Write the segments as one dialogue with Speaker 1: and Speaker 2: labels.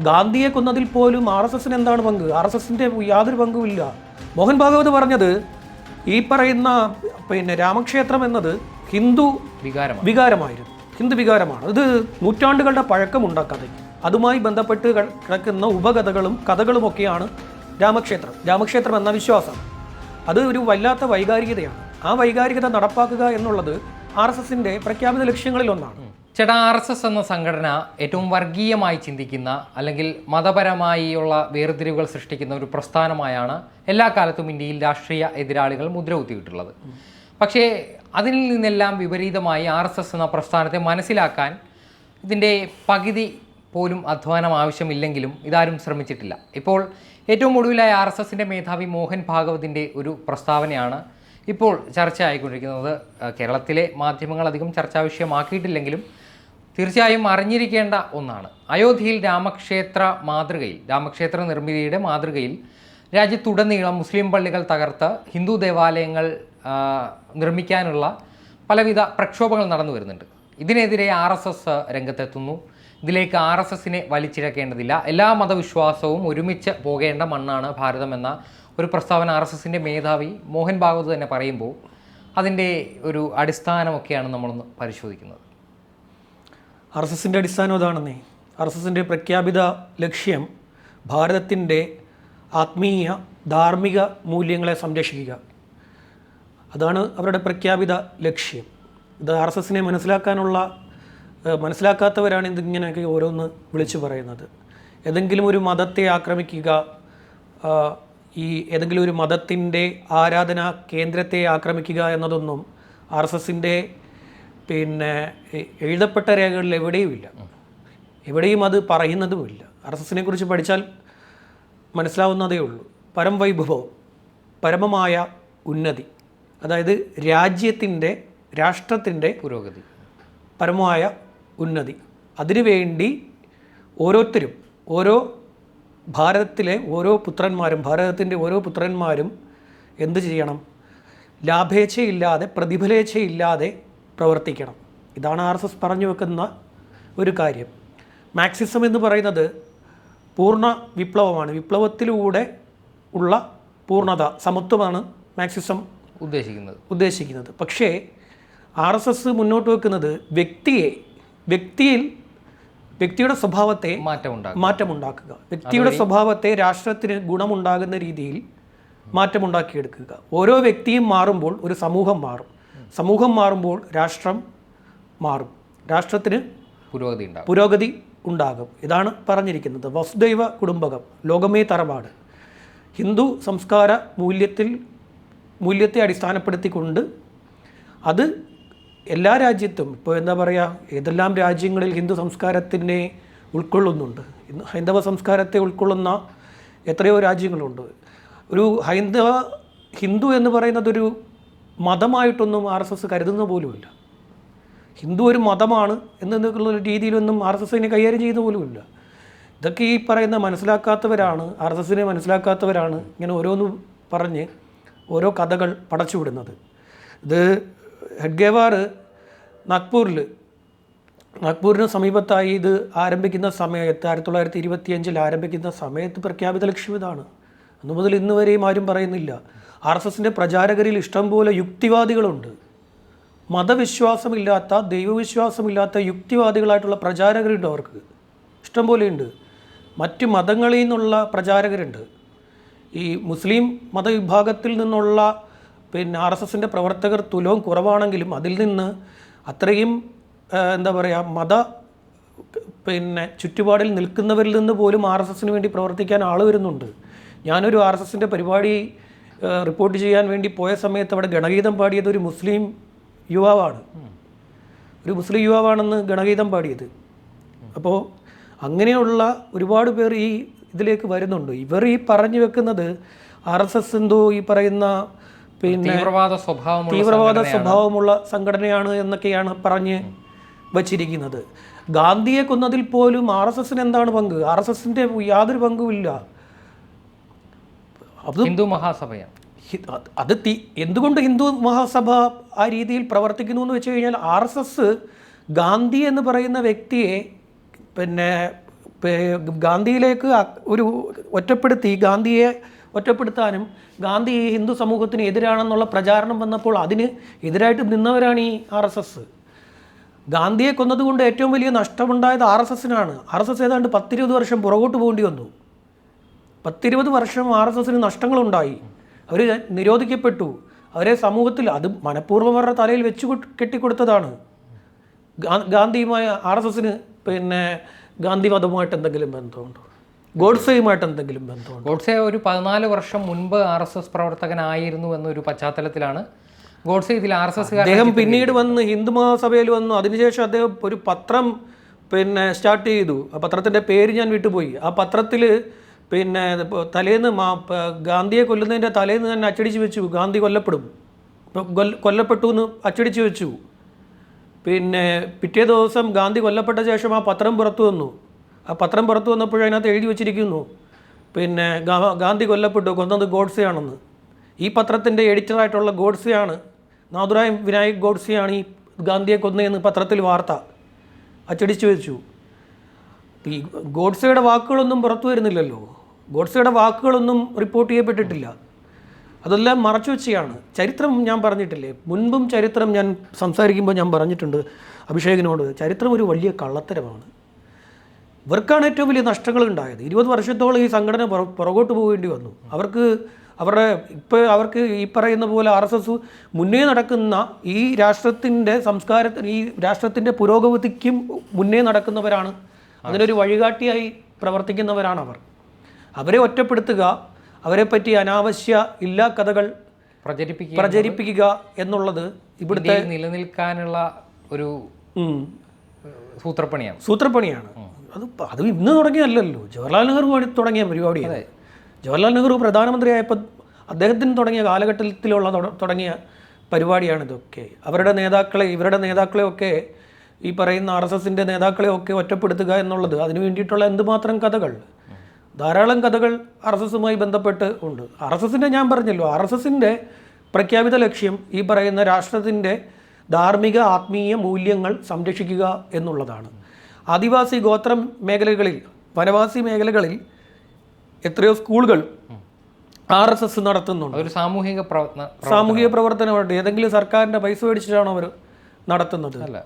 Speaker 1: ഗാന്ധിയെ കൊന്നതിൽ പോലും R S എസിന് എന്താണ് പങ്ക്? ആർ എസ് എസിന്റെ യാതൊരു പങ്കുമില്ല. മോഹൻ ഭാഗവത് പറഞ്ഞത് ഈ പറയുന്ന പിന്നെ രാമക്ഷേത്രം എന്നത് ഹിന്ദു
Speaker 2: വികാരം
Speaker 1: വികാരമായിരുന്നു. ഹിന്ദു വികാരമാണ്. ഇത് നൂറ്റാണ്ടുകളുടെ പഴക്കമുണ്ട് കഥയ്ക്ക് അതുമായി ബന്ധപ്പെട്ട് കിടക്കുന്ന ഉപകഥകളും കഥകളുമൊക്കെയാണ് രാമക്ഷേത്രം. രാമക്ഷേത്രം എന്ന വിശ്വാസം. അത് ഒരു വല്ലാത്ത വൈകാരികതയാണ്. ആ വൈകാരികത നടപ്പാക്കുക എന്നുള്ളത് ആർ എസ് എസിന്റെ പ്രഖ്യാപിത ലക്ഷ്യങ്ങളിലൊന്നാണ്.
Speaker 2: ചേട്ടാ ആർ എസ് എസ് എന്ന സംഘടന ഏറ്റവും വർഗീയമായി ചിന്തിക്കുന്ന അല്ലെങ്കിൽ മതപരമായുള്ള വേർതിരിവുകൾ സൃഷ്ടിക്കുന്ന ഒരു പ്രസ്ഥാനമായാണ് എല്ലാ കാലത്തും ഇന്ത്യയിൽ രാഷ്ട്രീയ എതിരാളികൾ മുദ്ര കുത്തിയിട്ടുള്ളത് പക്ഷേ അതിൽ നിന്നെല്ലാം വിപരീതമായി ആർ എസ് എസ് എന്ന പ്രസ്ഥാനത്തെ മനസ്സിലാക്കാൻ ഇതിന്റെ പകുതി പോലും അധ്വാനം ആവശ്യമില്ലെങ്കിലും ഇതാരും ശ്രമിച്ചിട്ടില്ല. ഇപ്പോൾ ഏറ്റവും ഒടുവിലായ ആർ എസ് എസിന്റെ മേധാവി മോഹൻ ഭാഗവതിന്റെ ഒരു പ്രസ്താവനയാണ് ഇപ്പോൾ ചർച്ച ആയിക്കൊണ്ടിരിക്കുന്നത്. കേരളത്തിലെ മാധ്യമങ്ങൾ അധികം ചർച്ചാ വിഷയമാക്കിയിട്ടില്ലെങ്കിലും തീർച്ചയായും അറിഞ്ഞിരിക്കേണ്ട ഒന്നാണ്. അയോധ്യയിൽ രാമക്ഷേത്ര മാതൃകയിൽ രാമക്ഷേത്ര നിർമ്മിതിയുടെ മാതൃകയിൽ രാജ്യത്തുടനീളം മുസ്ലിം പള്ളികൾ തകർത്ത് ഹിന്ദു ദേവാലയങ്ങൾ നിർമ്മിക്കാനുള്ള പലവിധ പ്രക്ഷോഭങ്ങൾ നടന്നു വരുന്നുണ്ട്. ഇതിനെതിരെ ആർ എസ് എസ് രംഗത്തെത്തുന്നു. ഇതിലേക്ക് ആർ എസ് എസിനെ വലിച്ചിഴക്കേണ്ടതില്ല. എല്ലാ മതവിശ്വാസവും ഒരുമിച്ച് പോകേണ്ട മണ്ണാണ് ഭാരതമെന്ന ഒരു പ്രസ്താവന ആർ എസ് എസിന്റെ മേധാവി മോഹൻ ഭാഗവത് തന്നെ പറയുമ്പോൾ അതിന്റെ ഒരു അടിസ്ഥാനമൊക്കെയാണ് നമ്മളൊന്ന് പരിശോധിക്കുന്നത്.
Speaker 1: ആർ എസ് എസിന്റെ അടിസ്ഥാനം അതാണെന്നേ ആർ എസ് എസിന്റെ പ്രഖ്യാപിത ലക്ഷ്യം ഭാരതത്തിന്റെ ആത്മീയ ധാർമ്മിക മൂല്യങ്ങളെ സംരക്ഷിക്കുക. അതാണ് അവരുടെ പ്രഖ്യാപിത ലക്ഷ്യം. ഇത് ആർ എസ് എസിനെ മനസ്സിലാക്കാനുള്ള മനസ്സിലാക്കാത്തവരാണ് ഇതിങ്ങനെയൊക്കെ ഓരോന്ന് വിളിച്ചു പറയുന്നത്. ഏതെങ്കിലും ഒരു മതത്തെ ആക്രമിക്കുക ഈ ഏതെങ്കിലും ഒരു മതത്തിന്റെ ആരാധന കേന്ദ്രത്തെ ആക്രമിക്കുക എന്നതൊന്നും ആർ എസ് എസിന്റെ പിന്നെ എഴുതപ്പെട്ട രേഖകളിൽ എവിടെയുമില്ല എവിടെയും അത് പറയുന്നതുമില്ല. ആർ എസ് എസിനെ കുറിച്ച് പഠിച്ചാൽ മനസ്സിലാവുന്നതേ ഉള്ളൂ. പരംവൈഭവം പരമമായ ഉന്നതി അതായത് രാജ്യത്തിന്റെ രാഷ്ട്രത്തിന്റെ
Speaker 2: പുരോഗതി.
Speaker 1: പരമമായ ഉന്നതി. അതിനുവേണ്ടി ഓരോരുത്തരും ഓരോ ഭാരതത്തിലെ ഓരോ പുത്രന്മാരും ഭാരതത്തിന്റെ ഓരോ പുത്രന്മാരും എന്ത് ചെയ്യണം? ലാഭേച്ഛയില്ലാതെ പ്രതിഫലേച്ഛയില്ലാതെ പ്രവർത്തിക്കണം. ഇതാണ് ആർ എസ് എസ് പറഞ്ഞു വെക്കുന്ന ഒരു കാര്യം. മാക്സിസം എന്ന് പറയുന്നത് പൂർണ വിപ്ലവമാണ്. വിപ്ലവത്തിലൂടെ ഉള്ള പൂർണത സമത്വമാണ് മാക്സിസം
Speaker 2: ഉദ്ദേശിക്കുന്നത്.
Speaker 1: ഉദ്ദേശിക്കുന്നത്. പക്ഷേ ആർ എസ് എസ് മുന്നോട്ട് വെക്കുന്നത് വ്യക്തിയെ വ്യക്തിയിൽ വ്യക്തിയുടെ സ്വഭാവത്തെ
Speaker 2: മാറ്റമുണ്ടാക്കുക
Speaker 1: മാറ്റമുണ്ടാക്കുക. വ്യക്തിയുടെ സ്വഭാവത്തെ രാഷ്ട്രത്തിന് ഗുണമുണ്ടാകുന്ന രീതിയിൽ മാറ്റമുണ്ടാക്കിയെടുക്കുക. ഓരോ വ്യക്തിയും മാറുമ്പോൾ ഒരു സമൂഹം മാറും. സമൂഹം മാറുമ്പോൾ രാഷ്ട്രം മാറും. രാഷ്ട്രത്തിന്
Speaker 2: പുരോഗതി ഉണ്ടാകും.
Speaker 1: പുരോഗതി ഉണ്ടാകും. ഇതാണ് പറഞ്ഞിരിക്കുന്നത്. വസുദൈവ കുടുംബകം ലോകമേ തറവാട്. ഹിന്ദു സംസ്കാര മൂല്യത്തിൽ മൂല്യത്തെ അടിസ്ഥാനപ്പെടുത്തിക്കൊണ്ട് അത് എല്ലാ രാജ്യത്തും ഇപ്പോൾ എന്താ പറയുക ഏതെല്ലാം രാജ്യങ്ങളിൽ ഹിന്ദു സംസ്കാരത്തിനെ ഉൾക്കൊള്ളുന്നുണ്ട്. ഹൈന്ദവ സംസ്കാരത്തെ ഉൾക്കൊള്ളുന്ന എത്രയോ രാജ്യങ്ങളുണ്ട്. ഒരു ഹൈന്ദവ ഹിന്ദു എന്ന് പറയുന്നത് ഒരു മതമായിട്ടൊന്നും ആർ എസ് എസ് കരുതുന്ന പോലുമില്ല. ഹിന്ദു ഒരു മതമാണ് എന്നുള്ള രീതിയിലൊന്നും ആർ എസ് എസിനെ കൈകാര്യം ചെയ്യുന്ന പോലുമില്ല. ഇതൊക്കെ ഈ പറയുന്ന മനസ്സിലാക്കാത്തവരാണ് ആർ എസ് എസിനെ മനസ്സിലാക്കാത്തവരാണ് ഇങ്ങനെ ഓരോന്ന് പറഞ്ഞ് ഓരോ കഥകൾ പടച്ചുവിടുന്നത് ഇത് ഹെഡ്ഗേവാർ നാഗ്പൂരിൽ നാഗ്പൂരിന് സമീപത്തായി ഇത് ആരംഭിക്കുന്ന സമയത്ത് ആയിരത്തി തൊള്ളായിരത്തി ഇരുപത്തിയഞ്ചിൽ ആരംഭിക്കുന്ന സമയത്ത് പ്രഖ്യാപിത ലക്ഷ്യം ഇതാണ്. അന്നു മുതൽ ഇന്ന് വരെയും ആരും പറയുന്നില്ല. ആർ എസ് എസിന്റെ പ്രചാരകരിൽ ഇഷ്ടംപോലെ യുക്തിവാദികളുണ്ട്. മതവിശ്വാസമില്ലാത്ത ദൈവവിശ്വാസമില്ലാത്ത യുക്തിവാദികളായിട്ടുള്ള പ്രചാരകരുണ്ട് അവർക്ക്. ഇഷ്ടംപോലെയുണ്ട്. മറ്റ് മതങ്ങളിൽ നിന്നുള്ള പ്രചാരകരുണ്ട്. ഈ മുസ്ലിം മതവിഭാഗത്തിൽ നിന്നുള്ള പിന്നെ ആർ എസ് എസിന്റെ പ്രവർത്തകർ തുലവും കുറവാണെങ്കിലും അതിൽ നിന്ന് അത്രയും എന്താ പറയുക മത പിന്നെ ചുറ്റുപാടിൽ നിൽക്കുന്നവരിൽ നിന്ന് പോലും ആർ എസ് എസിന് വേണ്ടി പ്രവർത്തിക്കാൻ ആൾ വരുന്നുണ്ട്. ഞാനൊരു ആർ എസ് എസിന്റെ പരിപാടി റിപ്പോർട്ട് ചെയ്യാൻ വേണ്ടി പോയ സമയത്ത് അവിടെ ഗണഗീതം പാടിയത് ഒരു മുസ്ലിം യുവാവാണ്. ഒരു മുസ്ലിം യുവാവാണെന്ന് ഗണഗീതം പാടിയത്. അപ്പോൾ അങ്ങനെയുള്ള ഒരുപാട് പേർ ഈ ഇതിലേക്ക് വരുന്നുണ്ട്. ഇവർ ഈ പറഞ്ഞു വെക്കുന്നത് ആർ എസ് എസ് എന്തോ ഈ പറയുന്ന പിന്നെ
Speaker 2: തീവ്രവാദ സ്വഭാവം
Speaker 1: തീവ്രവാദ സ്വഭാവമുള്ള സംഘടനയാണ് എന്നൊക്കെയാണ് പറഞ്ഞ് വച്ചിരിക്കുന്നത്. ഗാന്ധിയെ കൊന്നതിൽ പോലും ആർ എസ് എസിന് എന്താണ് പങ്ക്? ആർ എസ് എസിന്റെ യാതൊരു പങ്കുമില്ല. അത്
Speaker 2: ഹിന്ദു മഹാസഭയാണ്.
Speaker 1: അത് തീ എന്തുകൊണ്ട് ഹിന്ദു മഹാസഭ ആ രീതിയിൽ പ്രവർത്തിക്കുന്നു എന്ന് വെച്ച് കഴിഞ്ഞാൽ ആർ എസ് എസ് ഗാന്ധി എന്ന് പറയുന്ന വ്യക്തിയെ പിന്നെ ഗാന്ധിയിലേക്ക് ഒരു ഒറ്റപ്പെടുത്തി ഗാന്ധിയെ ഒറ്റപ്പെടുത്താനും ഗാന്ധി ഈ ഹിന്ദു സമൂഹത്തിന് എതിരാണെന്നുള്ള പ്രചാരണം വന്നപ്പോൾ അതിന് എതിരായിട്ട് നിന്നവരാണ് ഈ ആർ എസ് എസ്. ഗാന്ധിയെ കൊന്നതുകൊണ്ട് ഏറ്റവും വലിയ നഷ്ടമുണ്ടായത് ആർ എസ് എസിനാണ്. ആർ എസ് എസ് ഏതാണ്ട് പത്തിരുപത് വർഷം പുറകോട്ട് പോകേണ്ടി വന്നു. പത്തിരുപത് വർഷം ആർ എസ് എസിന് നഷ്ടങ്ങളുണ്ടായി. അവർ നിരോധിക്കപ്പെട്ടു. അവരെ സമൂഹത്തിൽ അത് മനഃപൂർവം അവരുടെ തലയിൽ വെച്ച് കൊട്- കെട്ടിക്കൊടുത്തതാണ്. ഗാന്ധിയുമായ ആർ എസ് എസിന് പിന്നെ ഗാന്ധിമതവുമായിട്ട് എന്തെങ്കിലും ബന്ധമുണ്ടോ? ഗോഡ്സെയുമായിട്ട് എന്തെങ്കിലും ബന്ധമുണ്ടോ?
Speaker 2: ഗോഡ്സെ ഒരു പതിനാല് വർഷം മുൻപ് ആർ എസ് എസ് പ്രവർത്തകനായിരുന്നു എന്നൊരു പശ്ചാത്തലത്തിലാണ് ഗോഡ്സെ ഇതിൽ ആർ എസ് എസ്
Speaker 1: അദ്ദേഹം പിന്നീട് വന്ന് ഹിന്ദു മഹാസഭയിൽ വന്നു. അതിനുശേഷം അദ്ദേഹം ഒരു പത്രം പിന്നെ സ്റ്റാർട്ട് ചെയ്തു. ആ പത്രത്തിന്റെ പേര് ഞാൻ വിട്ടുപോയി. ആ പത്രത്തിൽ പിന്നെ ഇപ്പോൾ തലേന്ന് മാ ഗാന്ധിയെ കൊല്ലുന്നതിന്റെ തലേന്ന് തന്നെ അച്ചടിച്ച് വെച്ചു. ഗാന്ധി കൊല്ലപ്പെടും. കൊല്ല- കൊല്ലപ്പെട്ടു എന്ന് അച്ചടിച്ച് വെച്ചു. പിന്നെ പിറ്റേ ദിവസം ഗാന്ധി കൊല്ലപ്പെട്ട ശേഷം ആ പത്രം പുറത്തു വന്നു. ആ പത്രം പുറത്തു വന്നപ്പോഴും അതിനകത്ത് എഴുതി വെച്ചിരിക്കുന്നു. പിന്നെ ഗാന്ധി കൊല്ലപ്പെട്ടു. കൊന്നത് ഗോഡ്സെയാണെന്ന്. ഈ പത്രത്തിന്റെ എഡിറ്ററായിട്ടുള്ള ഗോഡ്സെയാണ്. നാഥുറായ് വിനായക് ഗോഡ്സെയാണ് ഈ ഗാന്ധിയെ കൊന്നതെന്ന് പത്രത്തിൽ വാർത്ത അച്ചടിച്ചു വെച്ചു. ഈ ഗോഡ്സയുടെ വാക്കുകളൊന്നും പുറത്തു വരുന്നില്ലല്ലോ. ഗോഡ്സെയുടെ വാക്കുകളൊന്നും റിപ്പോർട്ട് ചെയ്യപ്പെട്ടിട്ടില്ല. അതെല്ലാം മറച്ചു വെച്ചാണ് ചരിത്രം ഞാൻ പറഞ്ഞിട്ടില്ലേ? മുൻപും ചരിത്രം ഞാൻ സംസാരിക്കുമ്പോൾ ഞാൻ പറഞ്ഞിട്ടുണ്ട് അഭിഷേകിനോട് ചരിത്രം ഒരു വലിയ കള്ളത്തരമാണ്. ഇവർക്കാണ് ഏറ്റവും വലിയ നഷ്ടങ്ങൾ ഉണ്ടായത്. ഇരുപത് വർഷത്തോളം ഈ സംഘടന പുറ- പുറകോട്ട് പോകേണ്ടി വന്നു. അവർക്ക് അവരുടെ ഇപ്പോൾ അവർക്ക് ഈ പറയുന്ന പോലെ ആർ എസ് എസ് മുന്നേ നടക്കുന്ന ഈ രാഷ്ട്രത്തിന്റെ സംസ്കാരത്തിന് ഈ രാഷ്ട്രത്തിന്റെ പുരോഗതിക്കും മുന്നേ നടക്കുന്നവരാണ്. അതിനൊരു വഴികാട്ടിയായി പ്രവർത്തിക്കുന്നവരാണ് അവർ അവരെ ഒറ്റപ്പെടുത്തുക അവരെ പറ്റി അനാവശ്യ ഇല്ലാ കഥകൾ
Speaker 2: പ്രചരിപ്പിക്കുക
Speaker 1: പ്രചരിപ്പിക്കുക എന്നുള്ളത് ഇവിടുത്തെ
Speaker 2: നിലനിൽക്കാനുള്ള ഒരു സൂത്രപ്പണിയാണ്.
Speaker 1: സൂത്രപ്പണിയാണ്. അത് അത് ഇന്ന് തുടങ്ങിയല്ലല്ലോ. ജവഹർലാൽ നെഹ്റു വഴി തുടങ്ങിയ പരിപാടിയാണ് ജവഹർലാൽ നെഹ്റു പ്രധാനമന്ത്രിയായപ്പോൾ അദ്ദേഹത്തിന് തുടങ്ങിയ കാലഘട്ടത്തിലുള്ള തുട- തുടങ്ങിയ പരിപാടിയാണ് ഇതൊക്കെ അവരുടെ നേതാക്കളെ ഇവരുടെ നേതാക്കളെയൊക്കെ ഈ പറയുന്ന ആർ എസ് എസിന്റെ നേതാക്കളെയൊക്കെ ഒറ്റപ്പെടുത്തുക എന്നുള്ളത് അതിനു വേണ്ടിയിട്ടുള്ള എന്തുമാത്രം കഥകൾ? ധാരാളം കഥകൾ ആർ എസ് എസുമായി ബന്ധപ്പെട്ട് ഉണ്ട്. ആർ എസ് എസിന്റെ ഞാൻ പറഞ്ഞല്ലോ ആർ എസ് എസിന്റെ പ്രഖ്യാപിത ലക്ഷ്യം ഈ പറയുന്ന രാഷ്ട്രത്തിന്റെ ധാർമ്മിക ആത്മീയ മൂല്യങ്ങൾ സംരക്ഷിക്കുക എന്നുള്ളതാണ്. ആദിവാസി ഗോത്രം മേഖലകളിൽ വനവാസി മേഖലകളിൽ എത്രയോ സ്കൂളുകൾ ആർ എസ് എസ് നടത്തുന്നുണ്ട്.
Speaker 2: ഒരു സാമൂഹിക പ്രവർത്തന
Speaker 1: സാമൂഹിക പ്രവർത്തനമായിട്ട് ഏതെങ്കിലും സർക്കാരിന്റെ പൈസ മേടിച്ചിട്ടാണോ അവർ നടത്തുന്നത്?
Speaker 2: അല്ല.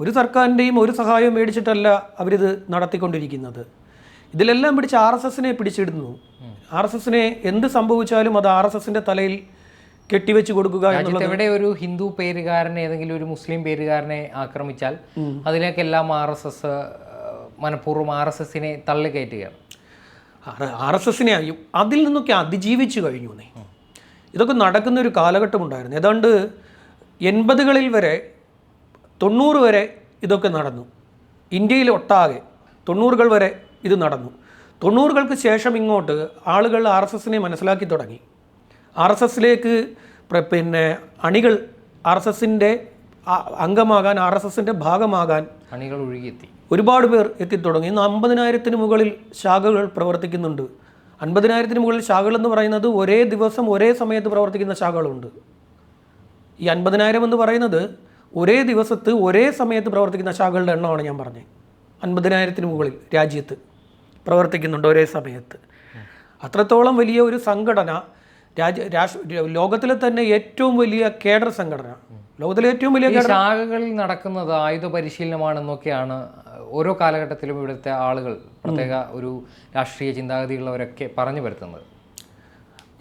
Speaker 1: ഒരു സർക്കാരിന്റെയും ഒരു സഹായവും മേടിച്ചിട്ടല്ല അവരിത് നടത്തിക്കൊണ്ടിരിക്കുന്നത്. ഇതിലെല്ലാം പിടിച്ച് ആർ എസ് എസിനെ പിടിച്ചിടുന്നു. ആർ എസ് എസിനെ എന്ത് സംഭവിച്ചാലും അത് ആർ എസ് എസിന്റെ തലയിൽ കെട്ടിവെച്ച് കൊടുക്കുക എന്നുള്ളത്
Speaker 2: ഇവിടെ ഒരു ഹിന്ദു പേരുകാരനെ ഏതെങ്കിലും ഒരു മുസ്ലിം പേരുകാരനെ ആക്രമിച്ചാൽ അതിലേക്കെല്ലാം ആർ എസ് എസ് മനഃപൂർവം ആർ എസ് എസിനെ തള്ളിക്കയറ്റുകയാണ്.
Speaker 1: ആർ എസ് എസിനെ അതിൽ നിന്നൊക്കെ അതിജീവിച്ചു കഴിഞ്ഞു നീ ഇതൊക്കെ നടക്കുന്ന ഒരു കാലഘട്ടമുണ്ടായിരുന്നു. ഏതാണ്ട് എൺപതുകളിൽ വരെ തൊണ്ണൂറ് വരെ ഇതൊക്കെ നടന്നു. ഇന്ത്യയിൽ ഒട്ടാകെ തൊണ്ണൂറുകൾ വരെ ഇത് നടന്നു. തൊണ്ണൂറുകൾക്ക് ശേഷം ഇങ്ങോട്ട് ആളുകൾ ആർ എസ് എസിനെ മനസ്സിലാക്കി തുടങ്ങി. ആർ എസ് എസിലേക്ക് പിന്നെ അണികൾ ആർ എസ് എസിന്റെ അംഗമാകാൻ ആർ എസ് എസിന്റെ ഭാഗമാകാൻ
Speaker 2: അണികൾ ഒഴുകിയെത്തി.
Speaker 1: ഒരുപാട് പേർ എത്തിത്തുടങ്ങി. ഇന്ന് അമ്പതിനായിരത്തിന് മുകളിൽ ശാഖകൾ പ്രവർത്തിക്കുന്നുണ്ട്. അൻപതിനായിരത്തിന് മുകളിൽ ശാഖകൾ എന്ന് പറയുന്നത് ഒരേ ദിവസം ഒരേ സമയത്ത് പ്രവർത്തിക്കുന്ന ശാഖകളുണ്ട്. ഈ അൻപതിനായിരം എന്ന് പറയുന്നത് ഒരേ ദിവസത്ത് ഒരേ സമയത്ത് പ്രവർത്തിക്കുന്ന ശാഖകളുടെ എണ്ണമാണ് ഞാൻ പറഞ്ഞത്. അൻപതിനായിരത്തിന് മുകളിൽ രാജ്യത്ത്. പ്രവർത്തിക്കുന്നുണ്ട് ഒരേ സമയത്ത്. അത്രത്തോളം വലിയ ഒരു സംഘടന രാജ്യ രാഷ്ട്ര ലോകത്തിലെ തന്നെ ഏറ്റവും വലിയ കേഡർ സംഘടന. ലോകത്തിലെ ഏറ്റവും വലിയ
Speaker 2: ശാഖകളിൽ നടക്കുന്നത് ആയുധ പരിശീലനമാണെന്നൊക്കെയാണ് ഓരോ കാലഘട്ടത്തിലും ഇവിടുത്തെ ആളുകൾ പ്രത്യേക ഒരു രാഷ്ട്രീയ ചിന്താഗതിയുള്ളവരൊക്കെ പറഞ്ഞു വരുത്തുന്നത്.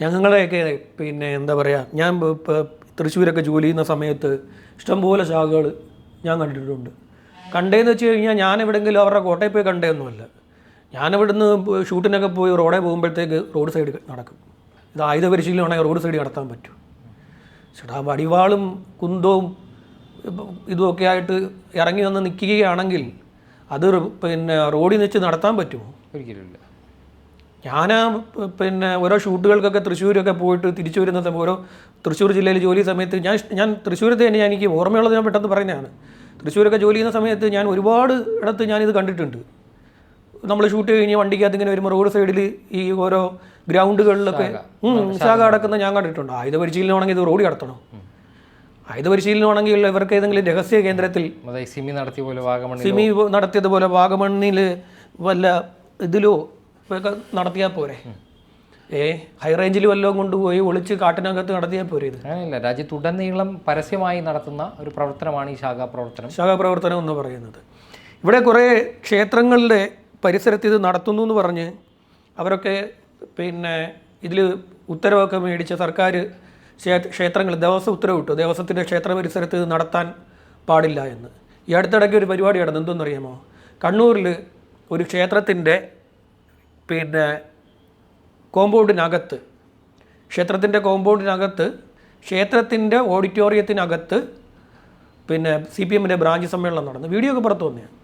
Speaker 1: ഞങ്ങളെയൊക്കെ പിന്നെ എന്താ പറയുക ഞാൻ ഇപ്പോൾ തൃശ്ശൂരൊക്കെ ജോലി ചെയ്യുന്ന സമയത്ത് ഇഷ്ടംപോലെ ശാഖകൾ ഞാൻ കണ്ടിട്ടുണ്ട്. കണ്ടേന്ന് വെച്ച് കഴിഞ്ഞാൽ ഞാൻ എവിടെയെങ്കിലും അവരുടെ കോട്ടയിൽ പോയി കണ്ടേയൊന്നുമല്ല ഞാൻ ഇവിടുന്ന് ഷൂട്ടിനൊക്കെ പോയി റോഡേ പോകുമ്പോഴത്തേക്ക് റോഡ് സൈഡ് നടക്കും. ഇത് ആയുധ പരിശീലനമാണെങ്കിൽ റോഡ് സൈഡ് നടത്താൻ പറ്റും. ചേട്ടാ വടിവാളും കുന്തവും ഇതുമൊക്കെ ആയിട്ട് ഇറങ്ങി വന്ന് നിൽക്കുകയാണെങ്കിൽ അത് പിന്നെ റോഡിൽ വെച്ച് നടത്താൻ പറ്റുമോ?
Speaker 2: ഒരിക്കലുമില്ല.
Speaker 1: ഞാൻ പിന്നെ ഓരോ ഷൂട്ടുകൾക്കൊക്കെ തൃശ്ശൂരൊക്കെ പോയിട്ട് തിരിച്ചു വരുന്ന സമയം ഓരോ തൃശ്ശൂർ ജില്ലയിൽ ജോലി സമയത്ത് ഞാൻ ഞാൻ തൃശ്ശൂരത്തെ തന്നെ ഞാൻ എനിക്ക് ഓർമ്മയുള്ളത് ഞാൻ പെട്ടെന്ന് പറയുന്നതാണ്. തൃശ്ശൂരൊക്കെ ജോലി ചെയ്യുന്ന സമയത്ത് ഞാൻ ഒരുപാട് ഇടത്ത് ഞാനിത് കണ്ടിട്ടുണ്ട്. നമ്മൾ ഷൂട്ട് കഴിഞ്ഞ് വണ്ടിക്കകത്ത് ഇങ്ങനെ വരുമ്പോൾ റോഡ് സൈഡിൽ ഈ ഓരോ ഗ്രൗണ്ടുകളിലൊക്കെ ശാഖ. അടക്കുന്ന ഞാൻ കണ്ടിട്ടുണ്ട്. ആയുധ പരിശീലനമാണെങ്കിൽ ഇത് റോഡ് കടത്തണം. ആയുധ പരിശീലനമാണെങ്കിൽ ഇവർക്ക് ഏതെങ്കിലും രഹസ്യ കേന്ദ്രത്തിൽ
Speaker 2: സിമി നടത്തിയ പോലെ
Speaker 1: സിമി നടത്തിയതുപോലെ വാഗമണ്ണിൽ വല്ല ഇതിലോ ഒക്കെ നടത്തിയാൽ പോരെ. ഏ ഹൈ റേഞ്ചിൽ വല്ലതും കൊണ്ടുപോയി ഒളിച്ച് കാട്ടിനകത്ത് നടത്തിയാൽ പോരെ ഇത്.
Speaker 2: അങ്ങനെയല്ല രാജ്യത്തുടനീളം പരസ്യമായി നടത്തുന്ന ഒരു പ്രവർത്തനമാണ് ഈ ശാഖാ പ്രവർത്തനം.
Speaker 1: ശാഖാ പ്രവർത്തനം എന്ന് പറയുന്നത്. ഇവിടെ കുറേ ക്ഷേത്രങ്ങളുടെ പരിസരത്ത് ഇത് നടത്തുന്നു എന്ന് പറഞ്ഞ് അവരൊക്കെ പിന്നെ ഇതിൽ ഉത്തരവൊക്കെ മേടിച്ച സർക്കാർ ക്ഷേത്രങ്ങൾ ദേവസ്വം ഉത്തരവിട്ടു. ദേവസ്വത്തിന്റെ ക്ഷേത്ര പരിസരത്ത് ഇത് നടത്താൻ പാടില്ല എന്ന്. ഈ അടുത്തിടയ്ക്ക് ഒരു പരിപാടി നടന്നു. എന്തെന്നറിയാമോ? കണ്ണൂരിൽ ഒരു ക്ഷേത്രത്തിന്റെ പിന്നെ കോമ്പൗണ്ടിനകത്ത് ക്ഷേത്രത്തിന്റെ കോമ്പൗണ്ടിനകത്ത് ക്ഷേത്രത്തിന്റെ ഓഡിറ്റോറിയത്തിനകത്ത് പിന്നെ സി പി എമ്മിന്റെ ബ്രാഞ്ച് സമ്മേളനം നടന്നു. വീഡിയോ ഒക്കെ പുറത്തു വന്നതാണ്.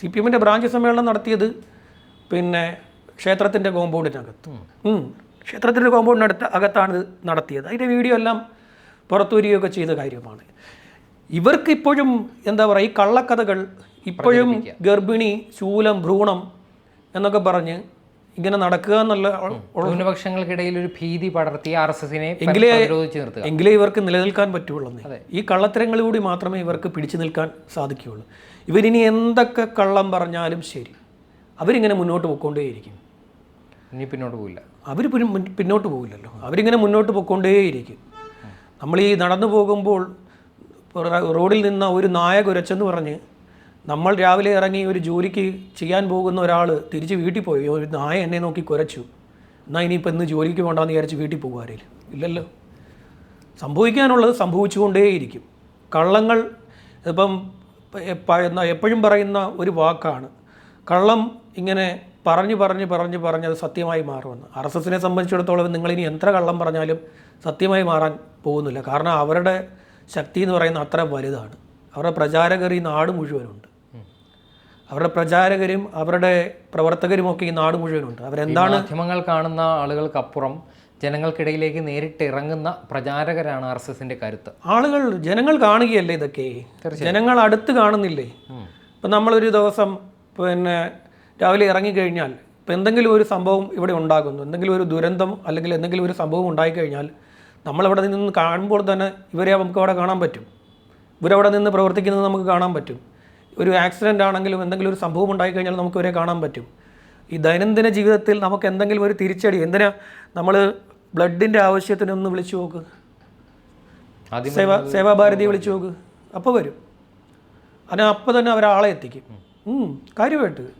Speaker 1: സി പി എമ്മിന്റെ ബ്രാഞ്ച് സമ്മേളനം നടത്തിയത് പിന്നെ ക്ഷേത്രത്തിന്റെ കോമ്പൗണ്ടിനകത്ത്. ക്ഷേത്രത്തിന്റെ കോമ്പൗണ്ടിനടുത്ത് അകത്താണ് ഇത് നടത്തിയത്. അതിന്റെ വീഡിയോ എല്ലാം പുറത്തു വരികയൊക്കെ ചെയ്ത കാര്യമാണ്. ഇവർക്ക് ഇപ്പോഴും എന്താ പറയുക ഈ കള്ളക്കഥകൾ ഇപ്പോഴും ഗർഭിണി ശൂലം ഭ്രൂണം എന്നൊക്കെ പറഞ്ഞ് ഇങ്ങനെ നടക്കുക എന്നുള്ള
Speaker 2: ന്യൂനപക്ഷങ്ങൾക്കിടയിൽ ഒരു ഭീതി പടർത്തി ആർ എസ് എസിനെ
Speaker 1: എങ്കിലേ- എങ്കിലേ ഇവർക്ക് നിലനിൽക്കാൻ പറ്റുള്ളൂ ഈ കള്ളത്തരങ്ങളിലൂടെ മാത്രമേ ഇവർക്ക് പിടിച്ചു നിൽക്കാൻ സാധിക്കുകയുള്ളൂ. ഇവരിനി എന്തൊക്കെ കള്ളം പറഞ്ഞാലും ശരി. അവരിങ്ങനെ മുന്നോട്ട് പോയിക്കൊണ്ടേയിരിക്കും
Speaker 2: ഇനി പിന്നോട്ട് പോകില്ല
Speaker 1: അവർ പിന്നോട്ട് പോകില്ലല്ലോ അവരിങ്ങനെ മുന്നോട്ട് പോയിക്കൊണ്ടേയിരിക്കും നമ്മൾ ഈ നടന്നു പോകുമ്പോൾ റോഡിൽ നിന്ന ഒരു നായ കുരച്ചെന്ന് പറഞ്ഞ് നമ്മൾ രാവിലെ ഇറങ്ങി ഒരു ജോലിക്ക് ചെയ്യാൻ പോകുന്ന ഒരാൾ തിരിച്ച് വീട്ടിൽ പോയി. ഒരു നായ എന്നെ നോക്കി കുരച്ചു. എന്നാൽ ഇനിയിപ്പോൾ ഇന്ന് ജോലിക്ക് പോകണ്ടെന്ന് വിചാരിച്ച് വീട്ടിൽ ആരേലും ഇല്ലല്ലോ. സംഭവിക്കാനുള്ളത് സംഭവിച്ചുകൊണ്ടേയിരിക്കും. കള്ളങ്ങൾ ഇപ്പം എപ്പോഴും പറയുന്ന ഒരു വാക്കാണ്. കള്ളം ഇങ്ങനെ പറഞ്ഞു പറഞ്ഞു പറഞ്ഞു പറഞ്ഞ് അത് സത്യമായി മാറുമെന്ന്. ആർ എസ് എസിനെ സംബന്ധിച്ചിടത്തോളം നിങ്ങളിനി എത്ര കള്ളം പറഞ്ഞാലും സത്യമായി മാറാൻ പോകുന്നില്ല. കാരണം അവരുടെ ശക്തി എന്ന് പറയുന്നത് അത്ര വലുതാണ്. അവരുടെ പ്രചാരകർ ഈ നാട് മുഴുവനുണ്ട്. അവരുടെ പ്രചാരകരും അവരുടെ പ്രവർത്തകരുമൊക്കെ ഈ നാട് മുഴുവനുണ്ട്. അവരെന്താണ്
Speaker 2: മാധ്യമങ്ങൾ കാണുന്ന ആളുകൾക്കപ്പുറം ജനങ്ങൾക്കിടയിലേക്ക് നേരിട്ട് ഇറങ്ങുന്ന പ്രചാരകരാണ് ആർ എസ് എസിന്റെ കരുത്ത്.
Speaker 1: ആളുകൾ ജനങ്ങൾ കാണുകയല്ലേ ഇതൊക്കെ? ജനങ്ങൾ അടുത്ത് കാണുന്നില്ലേ? ഇപ്പം നമ്മളൊരു ദിവസം പിന്നെ രാവിലെ ഇറങ്ങിക്കഴിഞ്ഞാൽ ഇപ്പം എന്തെങ്കിലും ഒരു സംഭവം ഇവിടെ ഉണ്ടാകുന്നു. എന്തെങ്കിലും ഒരു ദുരന്തം അല്ലെങ്കിൽ എന്തെങ്കിലും ഒരു സംഭവം ഉണ്ടായിക്കഴിഞ്ഞാൽ നമ്മളിവിടെ നിന്ന് കാണുമ്പോൾ തന്നെ ഇവരെ നമുക്ക് അവിടെ കാണാൻ പറ്റും. ഇവരവിടെ നിന്ന് പ്രവർത്തിക്കുന്നത് നമുക്ക് കാണാൻ പറ്റും. ഒരു ആക്സിഡന്റ് ആണെങ്കിലും എന്തെങ്കിലും ഒരു സംഭവം ഉണ്ടായിക്കഴിഞ്ഞാൽ നമുക്ക് ഇവരെ കാണാൻ പറ്റും. ഈ ദൈനംദിന ജീവിതത്തിൽ നമുക്ക് എന്തെങ്കിലും ഒരു തിരിച്ചടി എന്തിനാ നമ്മൾ ബ്ലഡിന്റെ ആവശ്യത്തിനൊന്ന് വിളിച്ചു നോക്ക്. സേവാ സേവാഭാരതി. വിളിച്ചു നോക്ക്. അപ്പോൾ വരും. അതിന് അപ്പോൾ തന്നെ അവരാളെ എത്തിക്കും. കാര്യമായിട്ട്.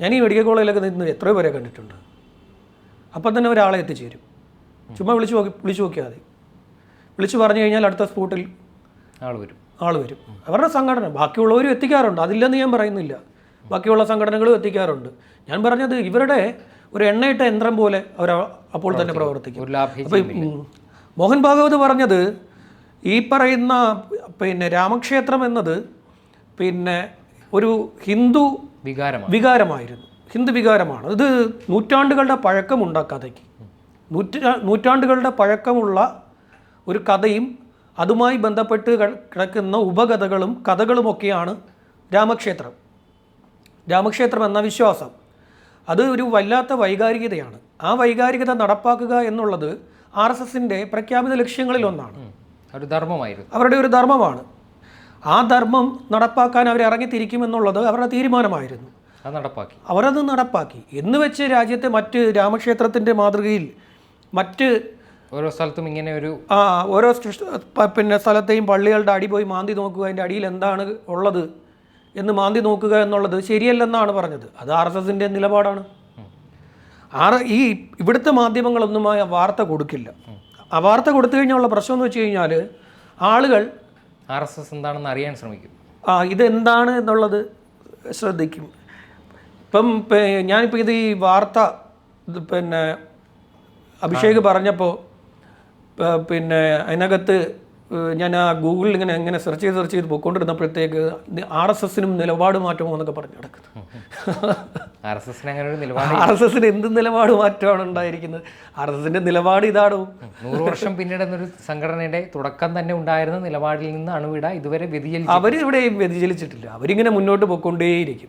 Speaker 1: ഞാൻ ഈ മെഡിക്കൽ കോളേജിലൊക്കെ നിന്ന് എത്രയോ പേരെ കണ്ടിട്ടുണ്ട്. അപ്പം തന്നെ ഒരാളെ എത്തിച്ചേരും. ചുമ്മാ വിളിച്ചു നോക്കി വിളിച്ചു നോക്കിയാൽ മതി. വിളിച്ചു പറഞ്ഞു കഴിഞ്ഞാൽ അടുത്ത സ്പോട്ടിൽ
Speaker 2: ആൾ വരും.
Speaker 1: ആൾ വരും. അവരുടെ സംഘടന ബാക്കിയുള്ളവരും എത്തിക്കാറുണ്ട്. അതില്ലെന്ന് ഞാൻ പറയുന്നില്ല. ബാക്കിയുള്ള സംഘടനകളും എത്തിക്കാറുണ്ട്. ഞാൻ പറഞ്ഞത് ഇവരുടെ ഒരു എണ്ണയിട്ട യന്ത്രം പോലെ അവർ അപ്പോൾ തന്നെ പ്രവർത്തിക്കും. അപ്പം മോഹൻ ഭാഗവത് പറഞ്ഞത് ഈ പറയുന്ന പിന്നെ രാമക്ഷേത്രം എന്നത് പിന്നെ ഒരു ഹിന്ദു
Speaker 2: വികാരമാണ്.
Speaker 1: വികാരമായിരുന്നു. ഹിന്ദു വികാരമാണ്. ഇത് നൂറ്റാണ്ടുകളുടെ പഴക്കമുണ്ട് ആ കഥയ്ക്ക്. നൂറ്റാ നൂറ്റാണ്ടുകളുടെ പഴക്കമുള്ള ഒരു കഥയും അതുമായി ബന്ധപ്പെട്ട് കിടക്കുന്ന ഉപകഥകളും കഥകളുമൊക്കെയാണ് രാമക്ഷേത്രം. രാമക്ഷേത്രം എന്ന വിശ്വാസം. അത് ഒരു വല്ലാത്ത വൈകാരികതയാണ്. ആ വൈകാരികത നടപ്പാക്കുക എന്നുള്ളത് ആർ എസ് എസിന്റെ പ്രഖ്യാപിത ലക്ഷ്യങ്ങളിലൊന്നാണ്
Speaker 2: ഒരു ധർമ്മമായിരുന്നു.
Speaker 1: അവരുടെ ഒരു ധർമ്മമാണ്. ആ ധർമ്മം നടപ്പാക്കാൻ അവർ ഇറങ്ങിത്തിരിക്കുമെന്നുള്ളത് അവരുടെ തീരുമാനമായിരുന്നു.
Speaker 2: അത് നടപ്പാക്കി.
Speaker 1: അവരത് നടപ്പാക്കി. എന്ന് വെച്ച് രാജ്യത്തെ മറ്റ് രാമക്ഷേത്രത്തിന്റെ മാതൃകയിൽ മറ്റ്
Speaker 2: ഓരോ സ്ഥലത്തും ഇങ്ങനെ ഒരു
Speaker 1: ആ ഓരോ പിന്നെ സ്ഥലത്തെയും പള്ളികളുടെ അടി പോയി മാന്തി നോക്കുക അതിന്റെ അടിയിൽ എന്താണ് ഉള്ളത് എന്ന് മാന്തി നോക്കുക എന്നുള്ളത് ശരിയല്ലെന്നാണ് പറഞ്ഞത്. അത് ആർ എസ് എസിന്റെ നിലപാടാണ്. ആർ ഈ ഇവിടുത്തെ മാധ്യമങ്ങളൊന്നും ആ വാർത്ത കൊടുക്കില്ല. ആ വാർത്ത കൊടുത്തു കഴിഞ്ഞുള്ള പ്രശ്നം എന്ന് വെച്ച് കഴിഞ്ഞാൽ ആളുകൾ
Speaker 2: ആർ എസ് എസ് എന്താണെന്ന് അറിയാൻ ശ്രമിക്കും.
Speaker 1: ആ ഇതെന്താണ് എന്നുള്ളത് ശ്രദ്ധിക്കും. ഇപ്പം ഞാനിപ്പോൾ ഇത് ഈ വാർത്ത പിന്നെ അഭിഷേക് പറഞ്ഞപ്പോൾ പിന്നെ അതിനകത്ത് ഞാൻ ആ ഗൂഗിളിൽ ഇങ്ങനെ ഇങ്ങനെ സെർച്ച് ചെയ്ത് സെർച്ച് ചെയ്ത് പോയിക്കൊണ്ടിരുന്നപ്പോഴത്തേക്ക് ആർ എസ് എസിനും നിലപാട് മാറ്റമോ എന്നൊക്കെ പറഞ്ഞു നടക്കുന്നത്
Speaker 2: ആർ എസ് എസിന് അങ്ങനെ ഒരു നിലപാട്
Speaker 1: ആർ എസ് എസിന് എന്ത് നിലപാട് മാറ്റമാണ് ഉണ്ടായിരിക്കുന്നത്? ആർ എസ് എസിന്റെ നിലപാട് ഇതാണോ?
Speaker 2: നൂറ് വർഷം പിന്നീട് എന്നൊരു സംഘടനയുടെ തുടക്കം തന്നെ ഉണ്ടായിരുന്ന നിലപാടിൽ നിന്ന് അണുവിട ഇതുവരെ വ്യതിചലിച്ചു
Speaker 1: അവർ ഇവിടെയും വ്യതിചലിച്ചിട്ടില്ല. അവരിങ്ങനെ മുന്നോട്ട് പോയിക്കൊണ്ടേയിരിക്കും.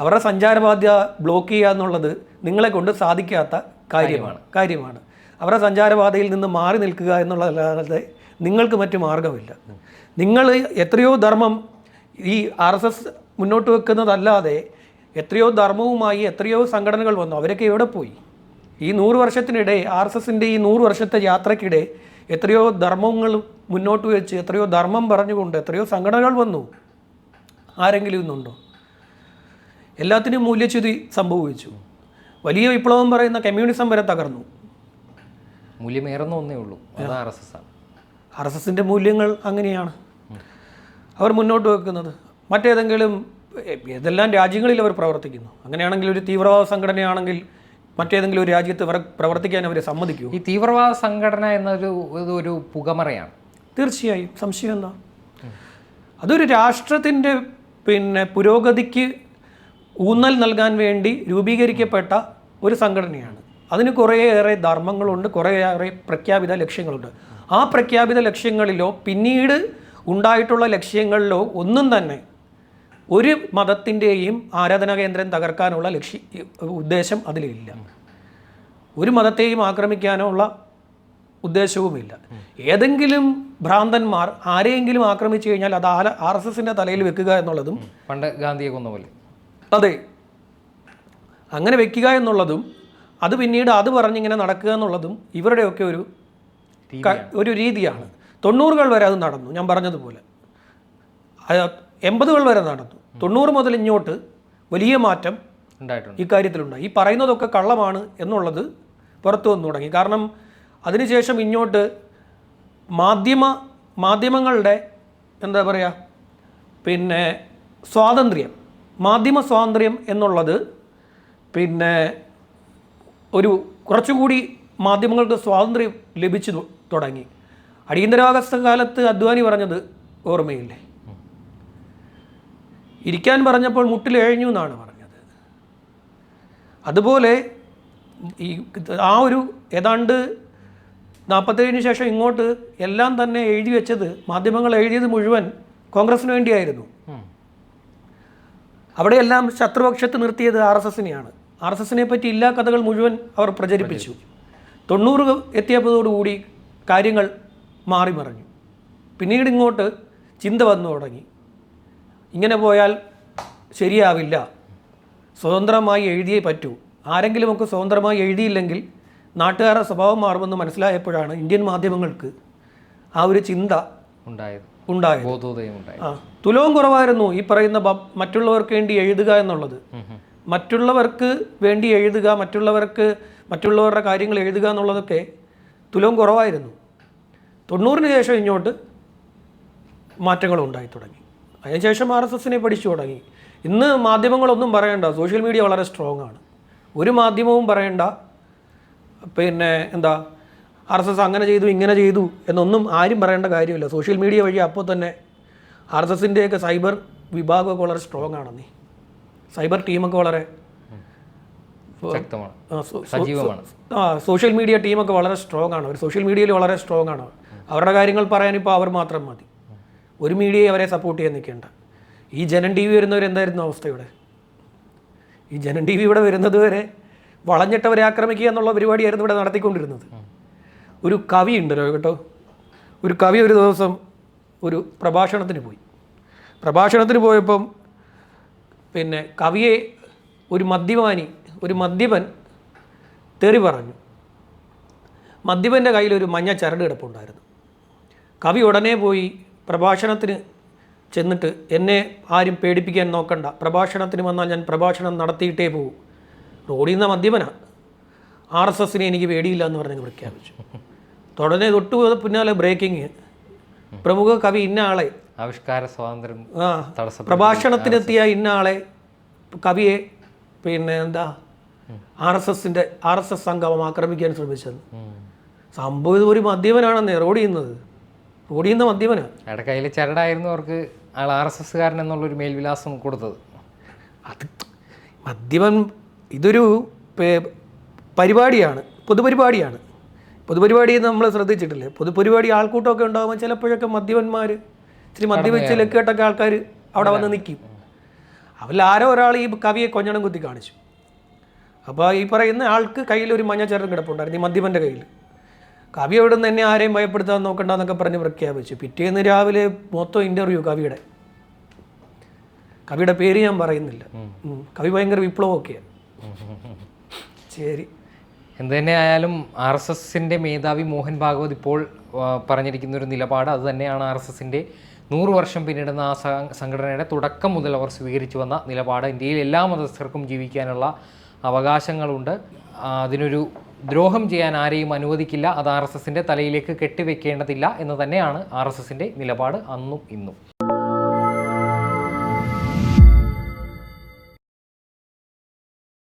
Speaker 1: അവരുടെ സഞ്ചാരബാധ്യത ബ്ലോക്ക് ചെയ്യുക എന്നുള്ളത് നിങ്ങളെ കൊണ്ട് സാധിക്കാത്ത കാര്യമാണ്. കാര്യമാണ്. അവരുടെ സഞ്ചാരപാതയിൽ നിന്ന് മാറി നിൽക്കുക എന്നുള്ളതല്ലാതെ നിങ്ങൾക്ക് മറ്റു മാർഗമില്ല നിങ്ങൾ എത്രയോ ധർമ്മം ഈ ആർ എസ് എസ് മുന്നോട്ട് വെക്കുന്നതല്ലാതെ എത്രയോ ധർമ്മവുമായി എത്രയോ സംഘടനകൾ വന്നു. അവരൊക്കെ എവിടെ പോയി? ഈ നൂറ് വർഷത്തിനിടെ ആർ എസ് എസിന്റെ ഈ നൂറ് വർഷത്തെ യാത്രക്കിടെ എത്രയോ ധർമ്മങ്ങൾ മുന്നോട്ട് വെച്ച് എത്രയോ ധർമ്മം പറഞ്ഞുകൊണ്ട് എത്രയോ സംഘടനകൾ വന്നു. ആരെങ്കിലും ഇന്നുണ്ടോ? എല്ലാത്തിനും മൂല്യച്യുതി സംഭവിച്ചു. വലിയ വിപ്ലവം പറയുന്ന കമ്മ്യൂണിസം വരെ തകർന്നു.
Speaker 2: മൂല്യമേറുന്ന ഒന്നേ ഉള്ളൂ. ആർ എസ് എസ് ആണ്.
Speaker 1: ആർ എസ് എസിന്റെ മൂല്യങ്ങൾ അങ്ങനെയാണ്. അവർ മുന്നോട്ട് വെക്കുന്നത്. മറ്റേതെങ്കിലും ഏതെല്ലാം രാജ്യങ്ങളിൽ അവർ പ്രവർത്തിക്കുന്നു. അങ്ങനെയാണെങ്കിൽ ഒരു തീവ്രവാദ സംഘടനയാണെങ്കിൽ മറ്റേതെങ്കിലും ഒരു രാജ്യത്ത് പ്രവർത്തിക്കാൻ അവരെ സമ്മതിക്കൂ.
Speaker 2: ഈ തീവ്രവാദ സംഘടന എന്നൊരു ഇതൊരു ഒരു പുകമറയാണ്.
Speaker 1: തീർച്ചയായും. സംശയം എന്താ? അതൊരു രാഷ്ട്രത്തിന്റെ പിന്നെ പുരോഗതിക്ക് ഊന്നൽ നൽകാൻ വേണ്ടി രൂപീകരിക്കപ്പെട്ട ഒരു സംഘടനയാണ്. അതിന് കുറേയേറെ ധർമ്മങ്ങളുണ്ട് കുറേയേറെ പ്രഖ്യാപിത ലക്ഷ്യങ്ങളുണ്ട്. ആ പ്രഖ്യാപിത ലക്ഷ്യങ്ങളിലോ പിന്നീട് ഉണ്ടായിട്ടുള്ള ലക്ഷ്യങ്ങളിലോ ഒന്നും തന്നെ ഒരു മതത്തിന്റെയും ആരാധനാ കേന്ദ്രം തകർക്കാനുള്ള ലക്ഷ്യ ഉദ്ദേശം അതിലില്ല. ഒരു മതത്തെയും ആക്രമിക്കാനോ ഉള്ള ഉദ്ദേശവുമില്ല. ഏതെങ്കിലും ഭ്രാന്തന്മാർ ആരെയെങ്കിലും ആക്രമിച്ചു കഴിഞ്ഞാൽ അത് ആർ എസ് എസിന്റെ തലയിൽ വെക്കുക എന്നുള്ളതും
Speaker 2: പണ്ട് ഗാന്ധിയെ കൊന്ന പോലെ.
Speaker 1: അതെ. അങ്ങനെ വെക്കുക എന്നുള്ളതും അത് പിന്നീട് അത് പറഞ്ഞിങ്ങനെ നടക്കുക എന്നുള്ളതും ഇവരുടെയൊക്കെ ഒരു ഒരു രീതിയാണ്. തൊണ്ണൂറുകൾ വരെ അത് നടന്നു. ഞാൻ പറഞ്ഞതുപോലെ. എൺപതുകൾ വരെ നടന്നു. തൊണ്ണൂറ് മുതൽ ഇങ്ങോട്ട് വലിയ മാറ്റം
Speaker 2: ഉണ്ടായിട്ടുണ്ട്.
Speaker 1: ഇക്കാര്യത്തിലുണ്ടായി. ഈ പറയുന്നതൊക്കെ കള്ളമാണ് എന്നുള്ളത് പുറത്തു വന്നു തുടങ്ങി. കാരണം അതിനുശേഷം ഇങ്ങോട്ട് മാധ്യമ മാധ്യമങ്ങളുടെ എന്താ പറയുക പിന്നെ സ്വാതന്ത്ര്യം മാധ്യമ സ്വാതന്ത്ര്യം എന്നുള്ളത് പിന്നെ ഒരു കുറച്ചുകൂടി മാധ്യമങ്ങൾക്ക് സ്വാതന്ത്ര്യം ലഭിച്ചു തുടങ്ങി. അടിയന്തരാവസ്ഥ കാലത്ത് അദ്വാനി പറഞ്ഞത് ഓർമ്മയില്ലേ? ഇരിക്കാൻ പറഞ്ഞപ്പോൾ മുട്ടിലെഴഞ്ഞു എന്നാണ് പറഞ്ഞത്. അതുപോലെ ഈ ആ ഒരു ഏതാണ്ട് നാൽപ്പത്തേഴിന് ശേഷം ഇങ്ങോട്ട് എല്ലാം തന്നെ എഴുതി വെച്ചത് മാധ്യമങ്ങൾ എഴുതിയത് മുഴുവൻ കോൺഗ്രസിന് വേണ്ടിയായിരുന്നു. അവിടെയെല്ലാം ശത്രുപക്ഷത്ത് നിർത്തിയത് ആർ എസ് എസിനെയാണ്. ആർ എസ് എസിനെ പറ്റി ഇല്ലാ കഥകൾ മുഴുവൻ അവർ പ്രചരിപ്പിച്ചു. തൊണ്ണൂറ് എത്തിയപ്പോഴോടുകൂടി കാര്യങ്ങൾ മാറിമറിഞ്ഞു പിന്നീട് ഇങ്ങോട്ട് ചിന്ത വന്നു തുടങ്ങി. ഇങ്ങനെ പോയാൽ ശരിയാവില്ല. സ്വതന്ത്രമായി എഴുതിയേ പറ്റൂ. ആരെങ്കിലുമൊക്കെ സ്വതന്ത്രമായി എഴുതിയില്ലെങ്കിൽ നാട്ടുകാരുടെ സ്വഭാവം മാറുമെന്ന് മനസ്സിലായപ്പോഴാണ് ഇന്ത്യൻ മാധ്യമങ്ങൾക്ക് ആ ഒരു ചിന്ത
Speaker 2: ഉണ്ടായത്.
Speaker 1: ഉണ്ടായത്. ആ തുലവും കുറവായിരുന്നു ഈ പറയുന്ന മറ്റുള്ളവർക്ക് വേണ്ടി എഴുതുക എന്നുള്ളത്. മറ്റുള്ളവർക്ക് വേണ്ടി എഴുതുക മറ്റുള്ളവർക്ക് മറ്റുള്ളവരുടെ കാര്യങ്ങൾ എഴുതുക എന്നുള്ളതൊക്കെ തുലവും കുറവായിരുന്നു. തൊണ്ണൂറിന് ശേഷം ഇങ്ങോട്ട് മാറ്റങ്ങൾ ഉണ്ടായി തുടങ്ങി അതിനുശേഷം ആർ എസ് എസിനെ പഠിച്ചു തുടങ്ങി. ഇന്ന് മാധ്യമങ്ങളൊന്നും പറയണ്ട സോഷ്യൽ മീഡിയ വളരെ സ്ട്രോങ് ആണ്. ഒരു മാധ്യമവും പറയണ്ട പിന്നെ എന്താ ആർ എസ് എസ് അങ്ങനെ ചെയ്തു ഇങ്ങനെ ചെയ്തു എന്നൊന്നും ആരും പറയേണ്ട കാര്യമില്ല. സോഷ്യൽ മീഡിയ വഴി അപ്പോൾ തന്നെ ആർ എസ് എസിന്റെയൊക്കെ സൈബർ വിഭാഗമൊക്കെ വളരെ സ്ട്രോങ് ആണെന്നേ സൈബർ ടീമൊക്കെ വളരെ
Speaker 2: സജീവമാണ്.
Speaker 1: ആ സോഷ്യൽ മീഡിയ ടീമൊക്കെ വളരെ സ്ട്രോങ് ആണ്. അവർ സോഷ്യൽ മീഡിയയിൽ വളരെ സ്ട്രോങ് ആണ്. അവരുടെ കാര്യങ്ങൾ പറയാൻ ഇപ്പോൾ അവർ മാത്രം മതി. ഒരു മീഡിയയെ അവരെ സപ്പോർട്ട് ചെയ്യാൻ നിൽക്കേണ്ട. ഈ ജനം ടി വി വരുന്നവർ എന്തായിരുന്നു അവസ്ഥ ഇവിടെ? ഈ ജനം ടി വി ഇവിടെ വരുന്നത് വരെ വളഞ്ഞിട്ടവരെ ആക്രമിക്കുക എന്നുള്ള പരിപാടിയായിരുന്നു ഇവിടെ നടത്തിക്കൊണ്ടിരുന്നത്. ഒരു കവി ഉണ്ടല്ലോ കേട്ടോ. ഒരു കവി ഒരു ദിവസം ഒരു പ്രഭാഷണത്തിന് പോയി. പ്രഭാഷണത്തിന് പോയപ്പം പിന്നെ കവിയെ ഒരു മദ്യപാനി ഒരു മദ്യപൻ തെറി പറഞ്ഞു. മദ്യപന്റെ കയ്യിൽ ഒരു മഞ്ഞ ചരട് കിടപ്പുണ്ടായിരുന്നു. കവി ഉടനെ പോയി പ്രഭാഷണത്തിന് ചെന്നിട്ട് എന്നെ ആരും പേടിപ്പിക്കാൻ നോക്കണ്ട. പ്രഭാഷണത്തിന് വന്നാൽ ഞാൻ പ്രഭാഷണം നടത്തിയിട്ടേ പോകൂ. റോഡിൽ നിന്ന് മദ്യപനാണ് ആർ എസ് എസിനെ എനിക്ക് പേടിയില്ല എന്ന് പറഞ്ഞ് പ്രഖ്യാപിച്ചു. തുടനെ തൊട്ടു പിന്നാലെ ബ്രേക്കിങ്. പ്രമുഖ കവി ഇന്ന ആളെ
Speaker 2: ആവിഷ്കാര സ്വാതന്ത്ര്യം
Speaker 1: പ്രഭാഷണത്തിനെത്തിയ ഇന്ന ആളെ കവിയെ പിന്നെ എന്താ ആർ എസ് എസിന്റെ ആർ എസ് എസ് സംഘം ആക്രമിക്കാൻ ശ്രമിച്ചത്. സംഭവം ഇത് ഒരു മദ്യപനാണെന്നേ റോഡ് നിന്നത്. റോഡിൽ നിന്ന് മദ്യപനാ.
Speaker 2: അയാളുടെ കയ്യിൽ ചരടായിരുന്നു അവർക്ക് ആൾ ആർ എസ് എസ്സുകാരൻ എന്നുള്ളൊരു മേൽവിലാസം കൊടുത്തത്.
Speaker 1: അത് മദ്യപൻ ഇതൊരു പരിപാടിയാണ് പൊതുപരിപാടിയാണ്. പൊതുപരിപാടി നമ്മൾ ശ്രദ്ധിച്ചിട്ടില്ലേ? പൊതുപരിപാടി ആൾക്കൂട്ടമൊക്കെ ഉണ്ടാകുമ്പോൾ ചിലപ്പോഴൊക്കെ മദ്യപന്മാർ ഇച്ചിരി മദ്യപിച്ച് ലക്കേട്ടൊക്കെ ആൾക്കാർ അവിടെ വന്ന് നിൽക്കും അവരിൽ ആരോ ഒരാൾ ഈ കവിയെ കൊഞ്ഞണം കുത്തി കാണിച്ചു. അപ്പോൾ ഈ പറയുന്ന ആൾക്ക് കയ്യിൽ ഒരു മഞ്ഞ ചരട് കിടപ്പുണ്ടായിരുന്നു ഈ മദ്യപന്റെ കയ്യിൽ കവി അവിടെ നിന്ന് എന്നെ ആരെയും ഭയപ്പെടുത്താൻ നോക്കണ്ട എന്നൊക്കെ പറഞ്ഞ് പ്രഖ്യാപിച്ചു. പിറ്റേന്ന് രാവിലെ മൊത്തം ഇന്റർവ്യൂ കവിയുടെ. കവിയുടെ പേര് ഞാൻ പറയുന്നില്ല. കവി ഭയങ്കര വിപ്ലവമൊക്കെയാണ് ശരി.
Speaker 2: എന്ത് തന്നെ ആയാലും ആർ എസ് എസിന്റെ മേധാവി മോഹൻ ഭാഗവത് ഇപ്പോൾ പറഞ്ഞിരിക്കുന്ന ഒരു നിലപാട് അത് തന്നെയാണ് ആർ എസ് എസിന്റെ നൂറ് വർഷം പിന്നിടുന്ന ആ സംഘടനയുടെ തുടക്കം മുതൽ അവർ സ്വീകരിച്ചു വന്ന നിലപാട്. ഇന്ത്യയിൽ എല്ലാ മതസ്ഥർക്കും ജീവിക്കാനുള്ള അവകാശങ്ങളുണ്ട്. അതിനൊരു ദ്രോഹം ചെയ്യാൻ ആരെയും അനുവദിക്കില്ല. അത് ആർ എസ് എസിന്റെ തലയിലേക്ക് കെട്ടിവെക്കേണ്ടതില്ല എന്ന് തന്നെയാണ് ആർ എസ് എസിന്റെ നിലപാട് അന്നും ഇന്നും.